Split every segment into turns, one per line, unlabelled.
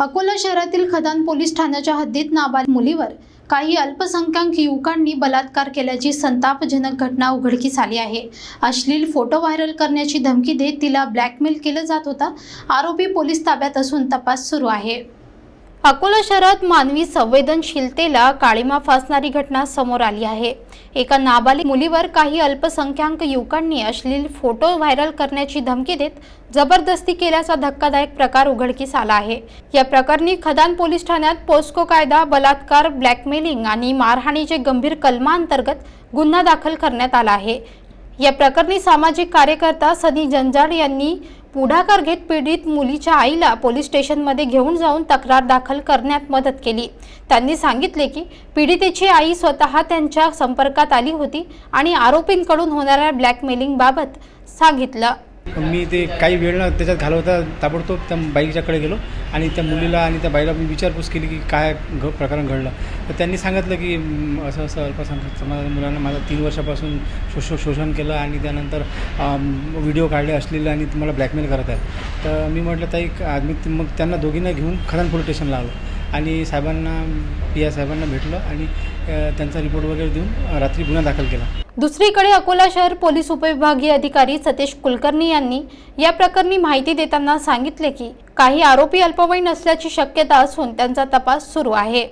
अकोला शहरातील खदान पोलीस ठाण्याच्या हद्दीत नाबाल मुलीवर काही अल्पसंख्याक युवकांनी बलात्कार केल्याची संतापजनक घटना उघडकीस आली आहे. अश्लील फोटो व्हायरल करण्याची धमकी देत तिला ब्लॅकमेल केलं जात होता. आरोपी पोलीस ताब्यात असून तपास सुरू आहे. अकोला शहरात मानवी संवेदनशीलतेला काळीमा फासणारी घटना समोर आली आहे. एका नाबालिग मुलीवर काही अल्पसंख्याक युवकांनी अश्लील फोटो व्हायरल करण्याची धमकी देत जबरदस्ती केल्याचा धक्कादायक प्रकार उघडकीस आला आहे. या प्रकरणी खदान पोलीस ठाण्यात पोस्को कायदा बलात्कार ब्लॅकमेलिंग आणि मारहाणीचे गंभीर कलमांतर्गत गुन्हा दाखल करण्यात आला आहे. या प्रकरणी सामाजिक कार्यकर्ता सनी जंजाड यांनी पुढाकार घेत पीडित मुलीच्या आईला पोलीस स्टेशनमध्ये घेऊन जाऊन तक्रार दाखल करण्यात मदत केली. त्यांनी सांगितले की पीडितेची आई स्वतः त्यांच्या संपर्कात आली होती आणि आरोपींकडून होणाऱ्या ब्लॅकमेलिंगबाबत सांगितलं.
मी ते काही वेळ ना त्याच्यात घालवता ताबडतोब त्या बाईच्याकडे गेलो आणि त्या मुलीला आणि त्या बाईला मी विचारपूस केली की काय घ प्रकरण घडलं. तर त्यांनी सांगितलं की असं असं अल्पसंख्याक समाजाच्या मुलांना माझं तीन वर्षापासून शोष शोषण केलं आणि त्यानंतर व्हिडिओ काढले असलेले आणि तुम्हाला ब्लॅकमेल करत आहेत. तर मी म्हटलं ताई एक मी मग त्यांना दोघींना घेऊन खदान पोलीस स्टेशनला आलो आणि साहेबांना पी आय साहेबांना भेटलं आणि त्यांचा रिपोर्ट वगैरे देऊन रात्री गुन्हा दाखल केला.
दुसरीकडे अकोला शहर पोलीस उपविभागीय अधिकारी सतीश कुलकर्णी यांनी या प्रकरणी माहिती देताना सांगितले की काही आरोपी अल्पवयीन असल्याची शक्यता असून त्यांचा तपास सुरू आहे.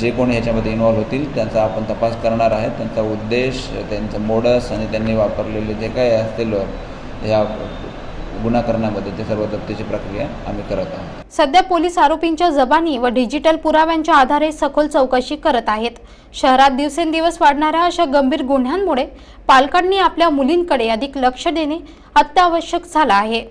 जे कोणी ह्याच्यामध्ये इन्वॉल्व्ह होतील त्यांचा आपण तपास करणार आहे. त्यांचा उद्देश त्यांचं मोडस आणि त्यांनी वापरलेले जे काही असतील ह्या गुन्हा करण्यामध्ये ते सर्व जप्तीची प्रक्रिया आम्ही करत आहोत.
सध्या पोलीस आरोपींच्या जबानी व डिजिटल पुराव्यांच्या आधारे सखोल चौकशी करत आहेत. शहरात दिवसेंदिवस वाढणाऱ्या अशा गंभीर गुन्ह्यांमुळे पालकांनी आपल्या मुलींकडे अधिक लक्ष देणे अत्यावश्यक झालं आहे.